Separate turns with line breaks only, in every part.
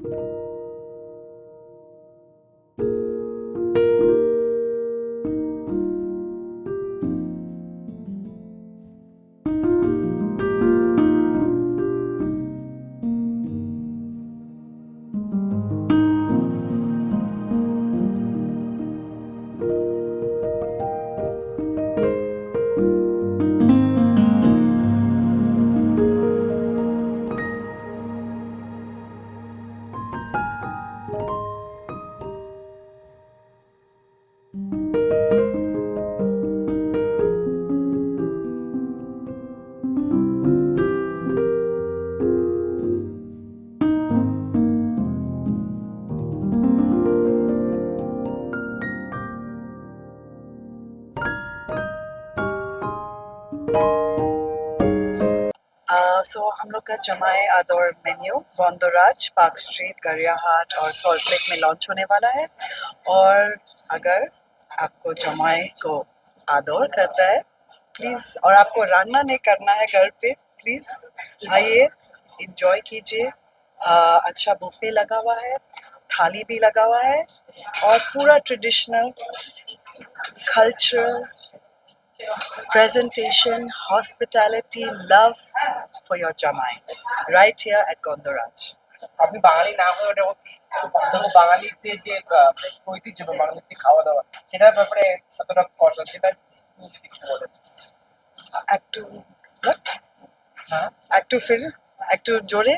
Thank you. सो हम लोग का जमाए आदौर मेन्यू गोंदराज पार्क स्ट्रीट गरियाहाट और सॉल्ट लेक में लॉन्च होने वाला है। और अगर आपको जमाए को आदौर करता है प्लीज़ और आपको रान्ना नहीं करना है घर पे प्लीज़ आइए इंजॉय कीजिए। अच्छा बुफे लगा हुआ है थाली भी लगा हुआ है और पूरा traditional cultural presentation, hospitality, love for your Jamai right here at Gondoraj.
আপনি বাঙালি না হয়ে ওটা বাঙালিতে যে ঐতিহ্য বাঙালিতে খাওয়া দাওয়া সেটার ব্যাপারে কতটা কষ্ট সেটা একটু
একটু
হ্যাঁ।
একটু ফির একটু জোরে?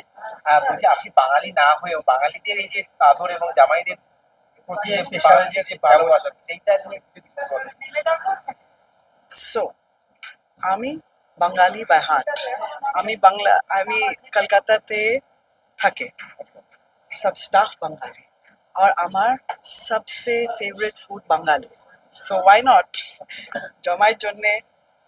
আর বলছি আপনি বাঙালি না হয়েও বাঙালিদের এই যে আদর এবং জামাইদের প্রতি বাঙালিদের যে ভালোবাসা সেইটা নিয়ে
সো আমি বাঙালি বাই হার্ট আমি বাংলা, আমি কলকাতাতে থাকে। সব স্টাফ বাঙালি। আর আমার সবসে ফেভারিট ফুড বাঙালি। সো ওয়াই নট জমাইয়ের জন্যে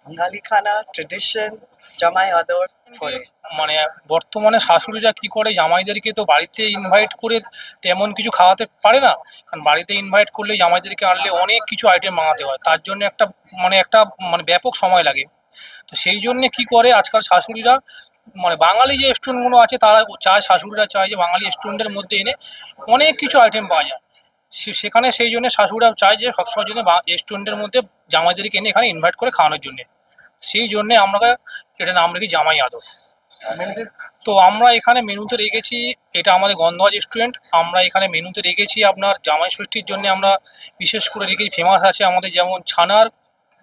বাঙালি খানা ট্রেডিশন জামাই, আদর করে।
মানে বর্তমানে শাশুড়িরা কি করে? জামাইদেরকে তো বাড়িতে ইনভাইট করে তেমন কিছু খাওয়াতে পারে না। কারণ বাড়িতে ইনভাইট করলে জামাইদেরকে আনলে অনেক কিছু আইটেম মাঙাতে হয়। তার জন্য একটা মানে একটা মানে ব্যাপক সময় লাগে। তো সেই জন্যে কি করে আজকাল শাশুড়িরা মানে বাঙালি যে রেস্টুরেন্টগুলো আছে তারা চায়, শাশুড়িরা চায় যে বাঙালি রেস্টুরেন্টের মধ্যে এনে অনেক কিছু আইটেম পাওয়া যায়। সেখানে সেই জন্য শাশুড়িরা চায় যে সবসময় জন্য রেস্টুরেন্টের মধ্যে জামাইদেরকে এনে এখানে ইনভাইট করে খাওয়ানোর জন্যে। সেই জন্যে আমরা এটা নাম রেখে জামাই আদর। তো আমরা এখানে মেনুতে রেখেছি, এটা আমাদের গন্ধওয়াজ রেস্টুরেন্ট আমরা এখানে মেনুতে রেখেছি আপনার জামাই ষষ্ঠীর জন্য আমরা বিশেষ করে রেখেছি ফেমাস আছে আমাদের যেমন ছানার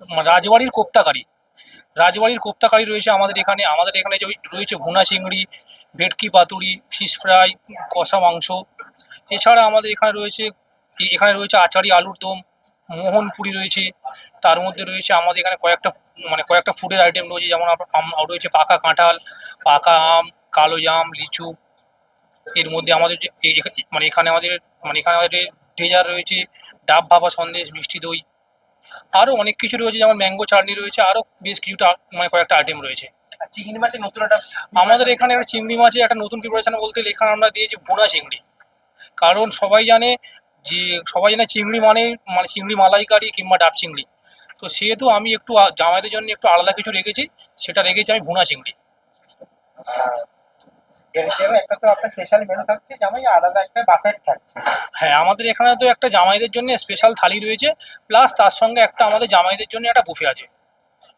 মানে রাজবাড়ির কোপ্তাকারি। রাজবাড়ির কোপ্তাকারি রয়েছে আমাদের এখানে। আমাদের এখানে যে রয়েছে ভুনা চিংড়ি, ভেটকি পাতুরি ফিশ ফ্রাই কষা মাংস। এছাড়া আমাদের এখানে রয়েছে এখানে রয়েছে আচারি আলুর দম মোহনপুরি রয়েছে। তার মধ্যে রয়েছে আমাদের এখানে কয়েকটা মানে কয়েকটা ফুডের আইটেম রয়েছে। যেমন রয়েছে পাকা কাঁঠাল, পাকা আম, কালো জাম, লিচু। এর মধ্যে আমাদের যে মানে এখানে আমাদের মানে এখানে আমাদের ডেজার রয়েছে, ডাব ভাপা সন্দেশ, মিষ্টি দই। আরও অনেক কিছু রয়েছে যেমন ম্যাঙ্গো চাটনি রয়েছে আরও বেশ কিছুটা মানে কয়েকটা আইটেম রয়েছে।
চিংড়ি মাছের নতুন একটা
আমাদের এখানে একটা চিংড়ি মাছে একটা নতুন প্রিপারেশন বলতে এখানে আমরা দিয়েছি ভুনা চিংড়ি। কারণ সবাই জানে যে সবাই জানে চিংড়ি মানে মানে চিংড়ি মালাইকারি কিংবা ডাব চিংড়ি। তো সেহেতু আমি একটু জামাইদের জন্য একটু আলাদা কিছু রেখেছি সেটা রেখেছি আমি ভুনা চিংড়ি।
এর একটা তো আপনার স্পেশাল মেনু থাকছে জামাই আলাদা একটা বাফেট থাকছে।
হ্যাঁ আমাদের এখানে তো একটা জামাইদের জন্য স্পেশাল থালি রয়েছে প্লাস তার সঙ্গে একটা আমাদের জামাইদের জন্য একটা বুফে আছে।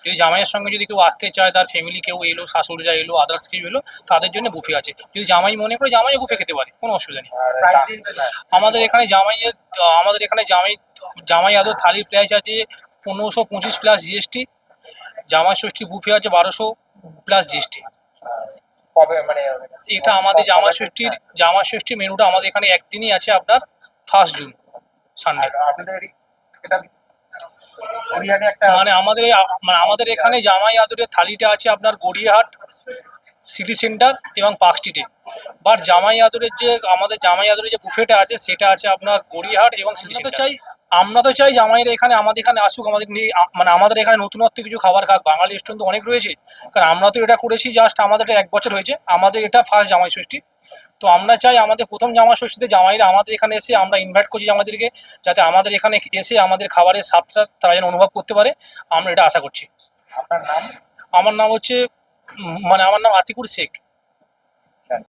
যদি জামাইয়ের সঙ্গে যদি কেউ আসতে চায় তার ফ্যামিলি কেউ এলো শাশুড়িরা এলো আদার্স কেউ এলো তাদের জন্য বুফে আছে। যদি জামাই মনে করে জামাই বুফে খেতে পারে কোনো অসুবিধা নেই। আমাদের এখানে জামাইয়ের আমাদের এখানে জামাই জামাই আদর থালির প্রাইস আছে পনেরোশো পঁচিশ প্লাস জিএসটি জামাই ষষ্ঠী বুফে আছে বারোশো প্লাস জিএসটি
কবে মানে
এটা আমাদের জামাই ষষ্ঠীর জামাই ষষ্ঠী মেনুটা আমাদের এখানে একদিনই আছে আপনার ফার্স্ট জুন সানডে
আপনাদের এটা
মানে আমাদের মানে আমাদের এখানে জামাই আদরের থালিটা আছে আপনার গড়িয়াহাট সিটি সেন্টার এবং পার্ক স্ট্রিটে। বাট জামাই আদরের যে আমাদের জামাই আদরের যে বুফেটা আছে সেটা আছে আপনার গড়িয়াহাট এবং সিটি সেন্টার চাই আমরা তো চাই জামাইরা এখানে আমাদের এখানে আসুক আমাদের নিয়ে মানে আমাদের এখানে নতুনত্ব কিছু খাবার খাক। বাঙালি রেস্টুরেন্ট তো অনেক রয়েছে। কারণ আমরা তো এটা করেছি জাস্ট আমাদের এটা এক বছর হয়েছে। আমাদের এটা ফার্স্ট জামাই ষষ্ঠী। তো আমরা চাই আমাদের প্রথম জামা ষষ্ঠীতে জামাইরা আমাদের এখানে এসে আমরা ইনভাইট করছি আমাদেরকে যাতে আমাদের এখানে এসে আমাদের খাবারের স্বাদটা তারা যেন অনুভব করতে পারে। আমরা এটা আশা করছি। আমার নাম হচ্ছে মানে আমার নাম আতিকুর শেখ।